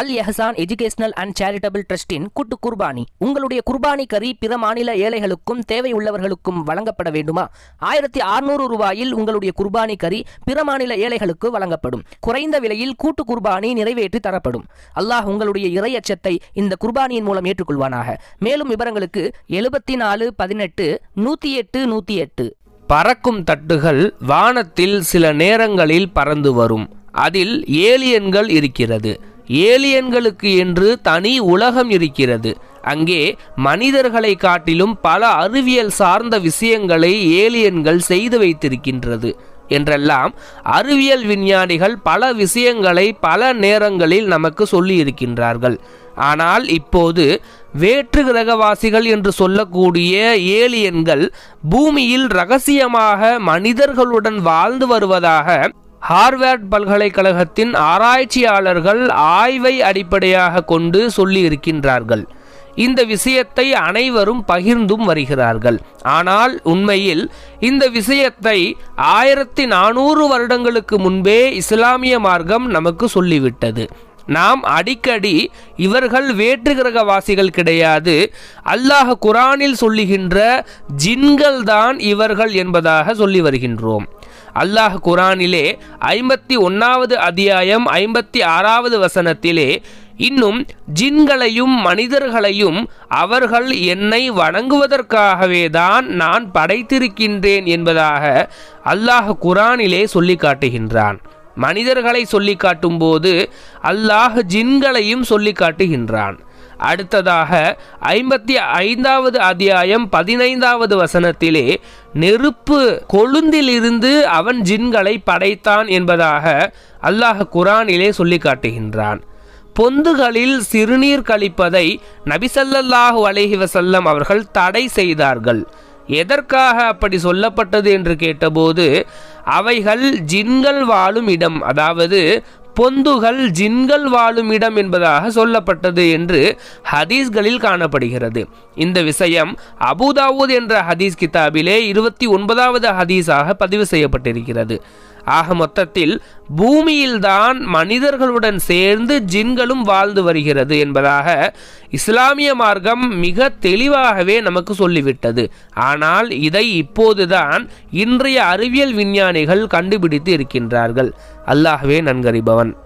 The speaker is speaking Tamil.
Al Ehsan educational and charitable ட்ரஸ்டின் கூட்டு குர்பானி. உங்களுடைய குர்பானி கறி பிற மாநில ஏழைகளுக்கும் தேவை உள்ளவர்களுக்கும் வழங்கப்பட வேண்டுமா? ஆயிரத்தி அறுநூறு ரூபாயில் உங்களுடைய குர்பானி கறி பிற மாநில ஏழைகளுக்கு வழங்கப்படும். குறைந்த விலையில் கூட்டு குர்பானி நிறைவேற்றி தரப்படும். அல்லாஹ் உங்களுடைய இறையச்சத்தை இந்த குர்பானியின் மூலம் ஏற்றுக்கொள்வானாக. மேலும் விவரங்களுக்கு எழுபத்தி நாலு பதினெட்டு நூற்றி எட்டு நூற்றி எட்டு பறக்கும் தட்டுகள் வானத்தில் சில நேரங்களில் பறந்து வரும். அதில் ஏலியன்கள் இருக்கிறது. ஏலியன்களுக்கு என்று தனி உலகம் இருக்கிறது. அங்கே மனிதர்களை காட்டிலும் பல அறிவியல் சார்ந்த விஷயங்களை ஏலியன்கள் செய்து வைத்திருக்கின்றது என்றெல்லாம் அறிவியல் விஞ்ஞானிகள் பல விஷயங்களை பல நேரங்களில் நமக்கு சொல்லி இருக்கின்றார்கள் ஆனால் இப்போது வேற்று கிரகவாசிகள் என்று சொல்லக்கூடிய ஏலியன்கள் பூமியில் ரகசியமாக மனிதர்களுடன் வாழ்ந்து வருவதாக ஹார்வர்ட் பல்கலைக்கழகத்தின் ஆராய்ச்சியாளர்கள் ஆய்வை அடிப்படையாக கொண்டு சொல்லி இருக்கின்றார்கள் இந்த விஷயத்தை அனைவரும் பகிர்ந்தும் வருகிறார்கள். ஆனால் உண்மையில் இந்த விஷயத்தை ஆயிரத்தி நானூறு வருடங்களுக்கு முன்பே இஸ்லாமிய மார்க்கம் நமக்கு சொல்லிவிட்டது. நாம் அடிக்கடி இவர்கள் வேற்று கிரகவாசிகள் கிடையாது. அல்லாஹ் குரானில் சொல்லுகின்ற ஜின்கள் தான் இவர்கள் என்பதாக சொல்லி வருகின்றோம். அல்லாஹ் குரானிலே ஐம்பத்தி ஒன்றாவது அத்தியாயம் ஐம்பத்தி ஆறாவது வசனத்திலே இன்னும் ஜின்களையும் மனிதர்களையும் அவர்கள் என்னை வணங்குவதற்காகவே தான் நான் படைத்திருக்கின்றேன் என்பதாக அல்லாஹ் குரானிலே சொல்லி காட்டுகின்றான். மனிதர்களை சொல்லி காட்டும்போது அல்லாஹ் ஜின்களையும் சொல்லி காட்டுகின்றான். அடுத்ததாக ஐம்பத்தி ஐந்தாவது அத்தியாயம் பதினைந்தாவது வசனத்திலே நெருப்பு கொழுந்திலிருந்து அவன் ஜின்களை படைத்தான் என்பதாக அல்லாஹ் குரானிலே சொல்லி காட்டுகின்றான் பொந்துகளில் சிறுநீர் கழிப்பதை நபிசல்லாஹு அலைஹி வசல்லம் அவர்கள் தடை செய்தார்கள். எதற்காக அப்படி சொல்லப்பட்டது என்று கேட்டபோது அவைகள் ஜின்கள் வாழும் இடம் அதாவது பொந்துகள் ஜின்கள் வாழும் இடம் என்பதாக சொல்லப்பட்டது என்று ஹதீஸ்களில் காணப்படுகிறது. இந்த விஷயம் அபுதாவூத் என்ற ஹதீஸ் கிதாபிலே இருபத்தி ஒன்பதாவது ஹதீஸாக பதிவு செய்யப்பட்டிருக்கிறது. ஆக மொத்தத்தில் பூமியில்தான் மனிதர்களுடன் சேர்ந்து ஜின்களும் வாழ்ந்து வருகிறது என்பதாக இஸ்லாமிய மார்க்கம் மிக தெளிவாகவே நமக்கு சொல்லிவிட்டது. ஆனால் இதை இப்போதுதான் இன்றைய அறிவியல் விஞ்ஞானிகள் கண்டுபிடித்து இருக்கின்றார்கள். அல்லாஹ்வே நன்கறிபவன்.